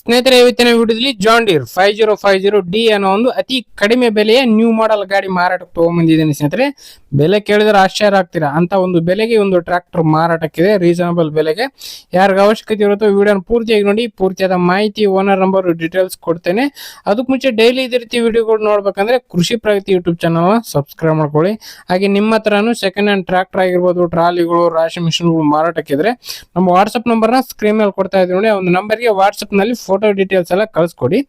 ಸ್ನೇಹಿತರೆ, ಇವತ್ತಿನ ವಿಡಿಯೋದಲ್ಲಿ John Deere five zero five zero D ಅನ್ನೋ ಒಂದು ಅತಿ ಕಡಿಮೆ ಬೆಲೆಯ ನ್ಯೂ ಮಾಡೆಲ್ ಗಾಡಿ ಮಾರಾಟಕ್ಕೆ ತೊಗೊಂಬಂದಿದ್ದೀನಿ ಸ್ನೇಹಿತರೆ. ಬೆಲೆ ಕೇಳಿದ್ರೆ ಆಶ್ಚರ್ಯ ಆಗ್ತೀರಾ? ಅಂತ ಒಂದು ಬೆಲೆಗೆ ಒಂದು ಟ್ರ್ಯಾಕ್ಟರ್ ಮಾರಾಟಕ್ಕಿದೆ ರೀಸನಬಲ್ ಬೆಲೆಗೆ. ಯಾರಿಗೆ ಅವಶ್ಯಕತೆ ಇರುತ್ತೋ ವಿಡಿಯೋನ ಪೂರ್ತಿಯಾಗಿ ನೋಡಿ, ಪೂರ್ತಿಯಾದ ಮಾಹಿತಿ ಓನರ್ ನಂಬರ್ ಡೀಟೇಲ್ಸ್ ಕೊಡ್ತೇನೆ. ಅದಕ್ಕೆ ಮುಂಚೆ ಡೈಲಿ ಇದೇ ರೀತಿ ವಿಡಿಯೋಗಳು ನೋಡ್ಬೇಕಂದ್ರೆ ಕೃಷಿ ಪ್ರಗತಿ ಯೂಟ್ಯೂಬ್ ಚಾನಲ್ನ ಸಬ್ಸ್ಕ್ರೈಬ್ ಮಾಡ್ಕೊಳ್ಳಿ. ಹಾಗೆ ನಿಮ್ಮ ಹತ್ರನೂ ಸೆಕೆಂಡ್ ಹ್ಯಾಂಡ್ ಟ್ರ್ಯಾಕ್ಟರ್ ಆಗಿರ್ಬೋದು, ಟ್ರಾಲಿಗಳು ರಾಶಿ ಮಿಷಿನ್ಗಳು ಮಾರಾಟಕ್ಕಿದ್ರೆ, ನಮ್ಮ ವಾಟ್ಸಪ್ ನಂಬರ್ನ ಸ್ಕ್ರೀನ್ ಮೇಲೆ ಕೊಡ್ತಾ ಇದ್ದೀವಿ ನೋಡಿ ಒಂದು ನಂಬರ್ಗೆ ವಾಟ್ಸಪ್ನಲ್ಲಿ ಫೋಟೋ ಡೀಟೇಲ್ಸ್ ಎಲ್ಲ ಕಳಿಸ್ಕೊಡಿ.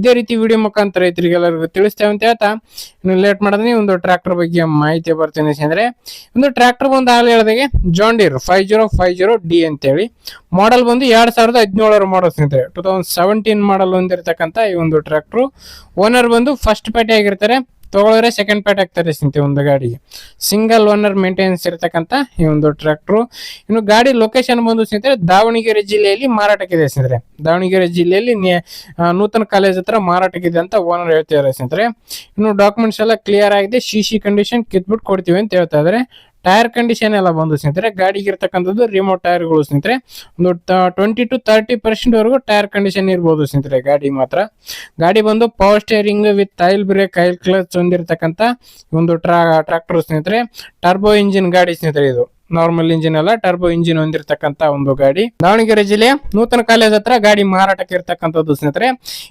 ಇದೇ ರೀತಿ ವಿಡಿಯೋ ಮುಖಾಂತರ ರೈತರಿಗೆಲ್ಲರಿಗೂ ತಿಳಿಸ್ತೇವೆ ಅಂತ ಹೇಳ್ತಾ ಇನ್ನು ಲೇಟ್ ಮಾಡಿದ್ರೆ ಒಂದು ಟ್ರ್ಯಾಕ್ಟರ್ ಬಗ್ಗೆ ಮಾಹಿತಿ ಬರ್ತೀನಿ ಅಂದ್ರೆ ಒಂದು ಟ್ರ್ಯಾಕ್ಟರ್ ಬಂದು ಹಾಲು ಹೇಳಿದಾಗೆ John Deere Deere five zero five zero D ಅಂತೇಳಿ. ಮಾಡೆಲ್ ಬಂದು ಎರಡು ಸಾವಿರದ ಹದಿನೇಳರ ಮಾಡಲ್ ಸ್ನೇಹಿತರೆ. ಟೂ ತೌಸಂಡ್ ಸೆವೆಂಟೀನ್ ಮಾಡಲ್ ಹೊಂದಿರತಕ್ಕಂಥ ಈ ಒಂದು ಟ್ರ್ಯಾಕ್ಟ್ರು ಓನರ್ ಬಂದು ಫಸ್ಟ್ ಪೇಟೆ ಆಗಿರ್ತಾರೆ. ತಗೊಳ್ಳೋರೆ ಸೆಕೆಂಡ್ ಪ್ಯಾಟ್ ಹಾಕ್ತಾರೆ ಸಿಂತಿ ಒಂದು ಗಾಡಿಗೆ. ಸಿಂಗಲ್ ಓನರ್ ಮೇಂಟೆನೆನ್ಸ್ ಇರತಕ್ಕಂಥ ಈ ಒಂದು ಟ್ರ್ಯಾಕ್ಟ್ರು ಇನ್ನು ಗಾಡಿ ಲೊಕೇಶನ್ ಬಂದು ಸ್ನೇಹಿತರೆ ದಾವಣಗೆರೆ ಜಿಲ್ಲೆಯಲ್ಲಿ ಮಾರಾಟಕ್ಕಿದೆ ಸ್ನೇಹಿತರೆ. ದಾವಣಗೆರೆ ಜಿಲ್ಲೆಯಲ್ಲಿ ನೂತನ ಕಾಲೇಜ್ ಹತ್ರ ಮಾರಾಟಕ್ಕಿದೆ ಅಂತ ಓನರ್ ಹೇಳ್ತಿದ್ದಾರೆ ಸ್ನೇಹಿತರೆ. ಇನ್ನು ಡಾಕ್ಯುಮೆಂಟ್ಸ್ ಎಲ್ಲ ಕ್ಲಿಯರ್ ಆಗಿದೆ ಸಿ ಸಿ ಕಂಡೀಷನ್ ಕಿತ್ಬಿಟ್ಟು ಕೊಡ್ತೀವಿ ಅಂತ ಹೇಳ್ತಾ ಇದ್ದಾರೆ. ಟೈರ್ ಕಂಡೀಷನ್ ಎಲ್ಲ ಬಂದು ಸ್ನೇಹಿತರೆ, ಗಾಡಿಗೆ ಇರ್ತಕ್ಕಂಥದ್ದು ರಿಮೋಟ್ ಟೈರ್ಗಳು ಸ್ನೇಹಿತರೆ. ಒಂದು ಟ್ವೆಂಟಿ ಟು ತರ್ಟಿ ಪರ್ಸೆಂಟ್ ವರೆಗೂ ಟೈರ್ ಕಂಡೀಷನ್ ಇರ್ಬೋದು ಸ್ನೇಹಿತರೆ ಗಾಡಿ ಮಾತ್ರ. ಗಾಡಿ ಬಂದು power steering with oil brake oil clutch ಹೊಂದಿರತಕ್ಕಂಥ ಒಂದು ಟ್ರಾ ಟ್ರಾಕ್ಟರ್ ಸ್ನೇಹಿತರೆ. ಟರ್ಬೋ ಇಂಜಿನ್ ಗಾಡಿ ಸ್ನೇಹಿತರೆ ಇದು. ನಾರ್ಮಲ್ ಇಂಜಿನ್ ಅಲ್ಲ ಟರ್ಬೋ ಇಂಜಿನ್ ಹೊಂದಿರತಕ್ಕಂತ ಒಂದು ಗಾಡಿ. ದಾವಣಗೆರೆ ಜಿಲ್ಲೆ, ನೂತನ ಕಾಲೇಜ್ ಹತ್ರ ಗಾಡಿ ಮಾರಾಟಕ್ಕೆ ಇರ್ತಕ್ಕಂಥದ್ದು ಸ್ನೇಹಿತರೆ.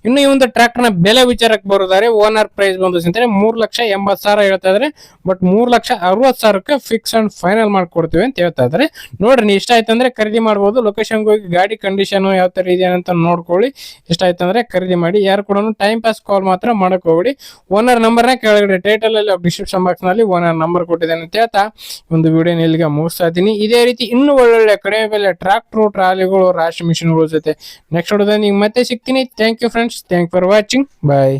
ಇನ್ನು ಈ ಒಂದು ಟ್ರ್ಯಾಕ್ಟರ್ನ ಬೆಲೆ ವಿಚಾರಕ್ಕೆ ಬರೋದಾದ್ರೆ ಓನರ್ ಪ್ರೈಸ್ ಬಂದು ಸ್ನೇಹಿತರೆ, ಮೂರ್ ಲಕ್ಷ ಎಂಬತ್ ಸಾವಿರ ಹೇಳ್ತಾ ಇದ್ರೆ. ಬಟ್ ಮೂರ್ ಲಕ್ಷ ಅರವತ್ ಸಾವಿರಕ್ಕೆ ಫಿಕ್ಸ್ ಅಂಡ್ ಫೈನಲ್ ಮಾಡ್ಕೊಡ್ತೀವಿ ಅಂತ ಹೇಳ್ತಾ ಇದ್ರೆ. ನೋಡ್ರಿ ಇಷ್ಟ ಆಯ್ತಂದ್ರೆ ಖರೀದಿ ಮಾಡಬಹುದು ಲೊಕೇಶನ್ ಹೋಗಿ ಗಾಡಿ ಕಂಡೀಷನ್ ಯಾವ ತರ ಇದೆ ಅಂತ ನೋಡ್ಕೊಳ್ಳಿ. ಇಷ್ಟ ಆಯ್ತಂದ್ರೆ ಖರೀದಿ ಮಾಡಿ. ಯಾರು ಕೂಡ ಟೈಮ್ ಪಾಸ್ ಕಾಲ್ ಮಾತ್ರ ಮಾಡಕ್ ಹೋಗ್ಬಿಡಿ. ಓನರ್ ನಂಬರ್ ನಂಬರ್ನ ಕೆಳಗಡೆ ಟೈಟಲ್ ಅಲ್ಲಿ ಡಿಸ್ಕ್ರಿಪ್ಷನ್ ಬಾಕ್ಸ್ನಲ್ಲಿ ಓನರ್ ನಂಬರ್ ಕೊಟ್ಟಿದ್ದೇನೆ ಅಂತ ಹೇಳ್ತಾ ಒಂದು ವಿಡಿಯೋ ಇಲ್ಲಿಗೆ ಮುಗಿಸ್ತಾ ಇದ್ದೀನಿ. ಇದೇ ರೀತಿ ಇನ್ನೂ ಒಳ್ಳೊಳ್ಳೆ ಕಡಿಮೆ ಬೆಲೆ ಟ್ರಾಕ್ಟ್ರು ಟ್ರಾಲಿಗಳು ರಾಶಿ ಮಿಷಿನ್ಗಳ ಜೊತೆ. ನೆಕ್ಸ್ಟ್ ನೋಡಿದ್ರೆ ನಿಮ್ಗೆ ಮತ್ತೆ ಸಿಗ್ತೀನಿ. Thank you friends thank for watching bye